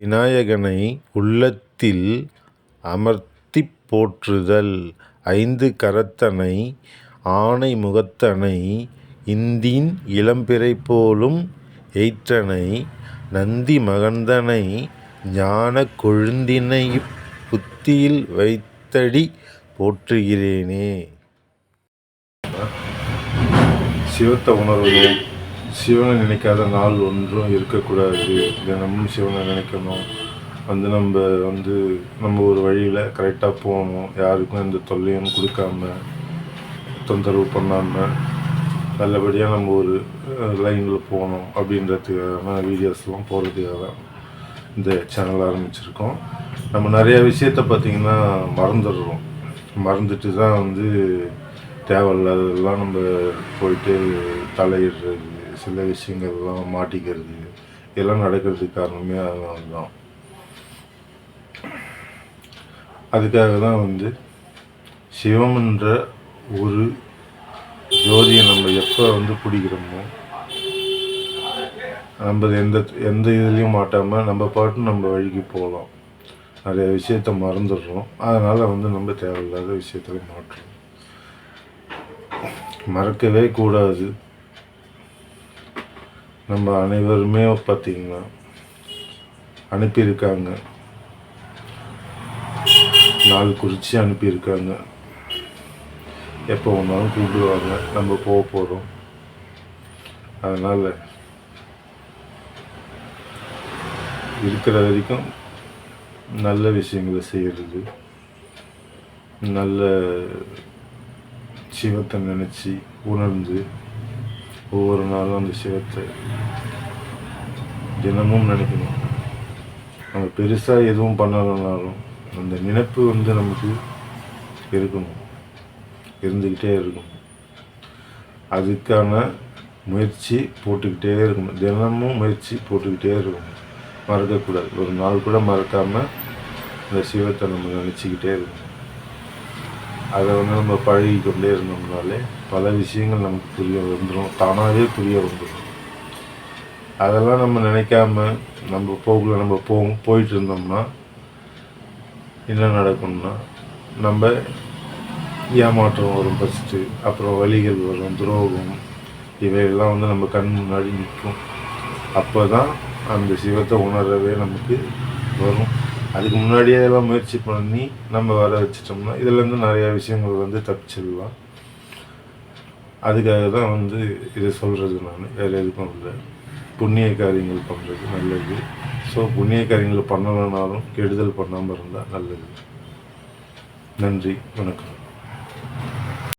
விநாயகனை உள்ளத்தில் அமர்த்திப் போற்றுதல் ஐந்து கரத்தனை ஆனை முகத்தனை இந்தின் இளம்பிறை போலும் எயிற்றனை நந்தி மகந்தனை ஞானக் கொழுந்தினைப் புத்தியில் வைத்தடி போற்றுகிறேனே. சிவத்தை உணர்வுகள் சிவனை நினைக்காத நாள் ஒன்றும் இருக்கக்கூடாது. தினமும் சிவனை நினைக்கணும். வந்து நம்ம வந்து நம்ம ஒரு வழியில் கரெக்டாக போகணும். யாருக்கும் எந்த தொல்லையும் கொடுக்காம தொந்தரவு பண்ணாமல் நல்லபடியாக நம்ம ஒரு லைனில் போகணும் அப்படின்றதுக்கான வீடியோஸ்லாம் போகிறதுக்காக தான் இந்த சேனல் ஆரம்பிச்சிருக்கோம். நம்ம நிறையா விஷயத்த பார்த்திங்கன்னா மறந்துடுறோம். மறந்துட்டு தான் வந்து தேவையில்லாததெல்லாம் நம்ம போயிட்டு தலையிடுறது. சில விஷயங்கள்லாம் மாட்டிக்கிறது இதெல்லாம் நடக்கிறதுக்கு காரணமே அதனால தான். அதுக்காக தான் வந்து சிவம்ன்ற ஒரு ஜோதியை நம்ம எப்போ வந்து பிடிக்கிறோமோ நம்ம எந்த எந்த இதுலேயும் மாட்டாமல் நம்ம பாட்டு நம்ம வழிக்கு போகலாம். நிறைய விஷயத்த மறந்துடுறோம். அதனால் வந்து நம்ம தேவையில்லாத விஷயத்தில் மாற்றுறோம் மறக்கவே கூடாது. நம்ம அனைவருமே பார்த்திங்கன்னா அனுப்பியிருக்காங்க. நாள் குறித்து அனுப்பியிருக்காங்க. எப்போ ஒன்றாலும் கூப்பிடுவாங்க நம்ம போக போகிறோம் அதனால் இருக்கிற வரைக்கும் நல்ல விஷயங்களை செய்கிறது நல்ல சிவத்தை நினச்சி உணர்ந்து ஒவ்வொரு நாளும் அந்த சிவத்தை தினமும் நினைக்கணும். நம்ம பெருசாக எதுவும் பண்ணலைனாலும் அந்த நினைப்பு வந்து நமக்கு இருக்கணும். இருந்துக்கிட்டே இருக்கணும். அதுக்கான முயற்சி போட்டுக்கிட்டே இருக்கணும். தினமும் முயற்சி போட்டுக்கிட்டே இருக்கணும். மறக்கக்கூடாது. ஒரு நாள் கூட மறக்காமல் இந்த சிவத்தை நம்ம நினச்சிக்கிட்டே இருக்கணும். அதை வந்து நம்ம பழகிக்கொண்டே இருந்தோம்னாலே பல விஷயங்கள் நமக்கு புரிய வந்துடும் தானாகவே புரிய வந்துடும் அதெல்லாம் நம்ம நினைக்காம நம்ம போக்கில் நம்ம போ போயிட்டு இருந்தோம்னா என்ன நடக்கும்னா நம்ம ஏமாற்றம் வரும் ஃபஸ்ட்டு அப்புறம் வழிகள் வரும் துரோகம் இவையெல்லாம் வந்து நம்ம கண் முன்னாடி நிற்கும். அப்போ தான் அந்த சிவத்தை உணரவே நமக்கு வரும். அதுக்கு முன்னாடியே எல்லாம் முயற்சி பண்ணி நம்ம வர வச்சிட்டோம்னா இதுலேருந்து நிறையா விஷயங்கள் வந்து தப்பிச்சிடலாம். அதுக்காக தான் வந்து இதை சொல்கிறது நான். வேறு எதுக்கும் இல்லை. புண்ணிய காரியங்கள் பண்ணுறது நல்லது. ஸோ புண்ணிய காரியங்கள் பண்ணலைனாலும் கெடுதல் பண்ணாமல் இருந்தால் நல்லது. நன்றி. வணக்கம்.